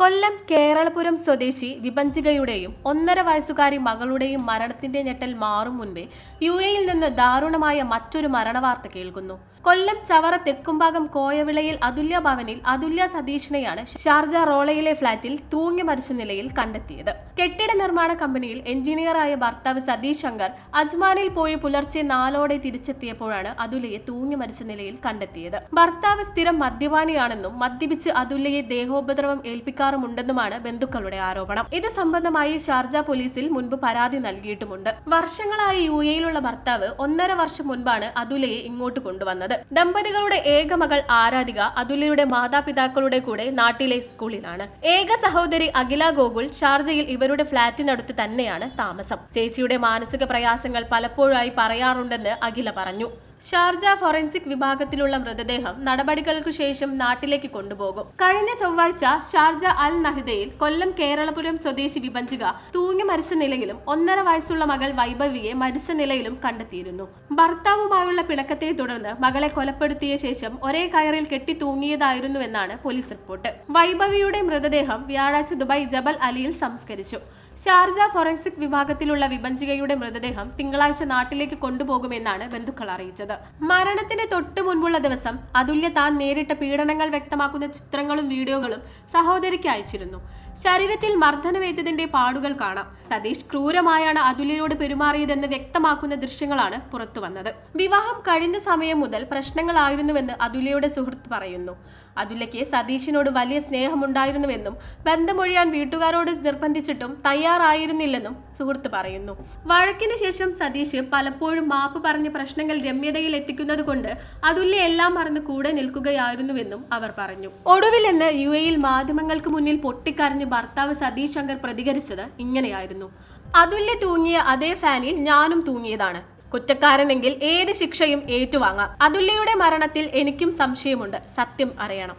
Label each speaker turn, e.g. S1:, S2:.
S1: കൊല്ലം കേരളപുരം സ്വദേശി വിപഞ്ചികയുടെയും ഒന്നര വയസ്സുകാരി മകളുടെയും മരണത്തിന്റെ ഞെട്ടൽ മാറും മുൻപേ യു എയിൽ നിന്ന് ദാരുണമായ മറ്റൊരു മരണവാർത്ത കേൾക്കുന്നു. കൊല്ലം ചവറ തെക്കുംഭാഗം കോയവിളയിൽ അതുല്യ ഭവനിൽ അതുല്യ സതീഷിനെയാണ് ഷാർജ റോളയിലെ ഫ്ളാറ്റിൽ തൂങ്ങി മരിച്ച നിലയിൽ കണ്ടെത്തിയത്. കെട്ടിട നിർമ്മാണ കമ്പനിയിൽ എഞ്ചിനീയറായ ഭർത്താവ് സതീഷ് ശങ്കർ അജ്മാനിൽ പോയി പുലർച്ചെ നാലോടെ തിരിച്ചെത്തിയപ്പോഴാണ് അതുല്യയെ തൂങ്ങി മരിച്ച നിലയിൽ കണ്ടെത്തിയത്. ഭർത്താവ് സ്ഥിരം മദ്യപാനിയാണെന്നും മദ്യപിച്ച് അതുല്യയെ ദേഹോപദ്രവം ഏൽപ്പിക്കാറുമുണ്ടെന്നുമാണ് ബന്ധുക്കളുടെ ആരോപണം. ഇത് സംബന്ധമായി ഷാർജ പോലീസിൽ മുൻപ് പരാതി നൽകിയിട്ടുമുണ്ട്. വർഷങ്ങളായി യു എയിലുള്ള ഭർത്താവ് ഒന്നര വർഷം മുൻപാണ് അതുലയെ ഇങ്ങോട്ട് കൊണ്ടുവന്നത്. ദമ്പതികളുടെ ഏക മകൾ ആരാധിക അതുലയുടെ മാതാപിതാക്കളുടെ കൂടെ നാട്ടിലെ സ്കൂളിലാണ്. ഏക സഹോദരി അഖില ഗോകുൽ ഷാർജയിൽ ഇവരുടെ ഫ്ളാറ്റിനടുത്ത് തന്നെയാണ് താമസം. ചേച്ചിയുടെ മാനസിക പ്രയാസങ്ങൾ പലപ്പോഴായി പറയാറുണ്ടെന്ന് അഖില പറഞ്ഞു. ഷാർജ ഫോറൻസിക് വിഭാഗത്തിലുള്ള മൃതദേഹം നടപടികൾക്ക് ശേഷം നാട്ടിലേക്ക് കൊണ്ടുപോകും. കഴിഞ്ഞ ചൊവ്വാഴ്ച ഷാർജ അൽ നഹിദയിൽ കൊല്ലം കേരളപുരം സ്വദേശി വിഭജിക തൂങ്ങി മരിച്ച നിലയിലും ഒന്നര വയസ്സുള്ള മകൾ വൈഭവിയെ മരിച്ച നിലയിലും കണ്ടെത്തിയിരുന്നു. ഭർത്താവുമായുള്ള പിണക്കത്തെ തുടർന്ന് മകളെ കൊലപ്പെടുത്തിയ ശേഷം ഒരേ കയറിൽ കെട്ടി തൂങ്ങിയതായിരുന്നുവെന്നാണ് പോലീസ് റിപ്പോർട്ട്. വൈഭവിയുടെ മൃതദേഹം വ്യാഴാഴ്ച ദുബായ് ജബൽ അലിയിൽ സംസ്കരിച്ചു. ഷാർജ ഫോറൻസിക് വിഭാഗത്തിലുള്ള വിഭഞ്ചികയുടെ മൃതദേഹം തിങ്കളാഴ്ച നാട്ടിലേക്ക് കൊണ്ടുപോകുമെന്നാണ് ബന്ധുക്കൾ അറിയിച്ചത്. മരണത്തിന് തൊട്ടു മുൻപുള്ള ദിവസം അതുല്യ താൻ നേരിട്ട പീഡനങ്ങൾ വ്യക്തമാക്കുന്ന ചിത്രങ്ങളും വീഡിയോകളും സഹോദരിക്ക് അയച്ചിരുന്നു. ശരീരത്തിൽ മർദ്ദനമേറ്റതിന്റെ പാടുകൾ കാണാം. സതീഷ് ക്രൂരമായാണ് അതുലിനോട് പെരുമാറിയതെന്ന് വ്യക്തമാക്കുന്ന ദൃശ്യങ്ങളാണ് പുറത്തുവന്നത്. വിവാഹം കഴിഞ്ഞ സമയം മുതൽ പ്രശ്നങ്ങളായിരുന്നുവെന്ന് അതുല്യയുടെ സുഹൃത്ത് പറയുന്നു. അതുലയ്ക്ക് സതീഷിനോട് വലിയ സ്നേഹമുണ്ടായിരുന്നുവെന്നും ബന്ധമൊഴിയാൻ വീട്ടുകാരോട് നിർബന്ധിച്ചിട്ടും തയ്യാറായിരുന്നില്ലെന്നും സുഹൃത്ത് പറയുന്നു. വഴക്കിന് ശേഷം സതീഷ് പലപ്പോഴും മാപ്പ് പറഞ്ഞ പ്രശ്നങ്ങൾ രമ്യതയിൽ എത്തിക്കുന്നത് കൊണ്ട് അതുല്യ എല്ലാം മറന്ന് കൂടെ നിൽക്കുകയായിരുന്നുവെന്നും അവർ പറഞ്ഞു. ഒടുവിൽ എന്ന് യു എയിൽ മാധ്യമങ്ങൾക്ക് മുന്നിൽ പൊട്ടിക്കരഞ്ഞ് ഭർത്താവ് സതീഷ് ശങ്കർ പ്രതികരിച്ചത് ഇങ്ങനെയായിരുന്നു. അതുല്യ തൂങ്ങിയ അതേ ഫാനിൽ ഞാനും തൂങ്ങിയതാണ്. കുറ്റക്കാരനെങ്കിൽ ഏത് ശിക്ഷയും ഏറ്റുവാങ്ങാം. അതുല്യയുടെ മരണത്തിൽ എനിക്കും സംശയമുണ്ട്. സത്യം അറിയണം.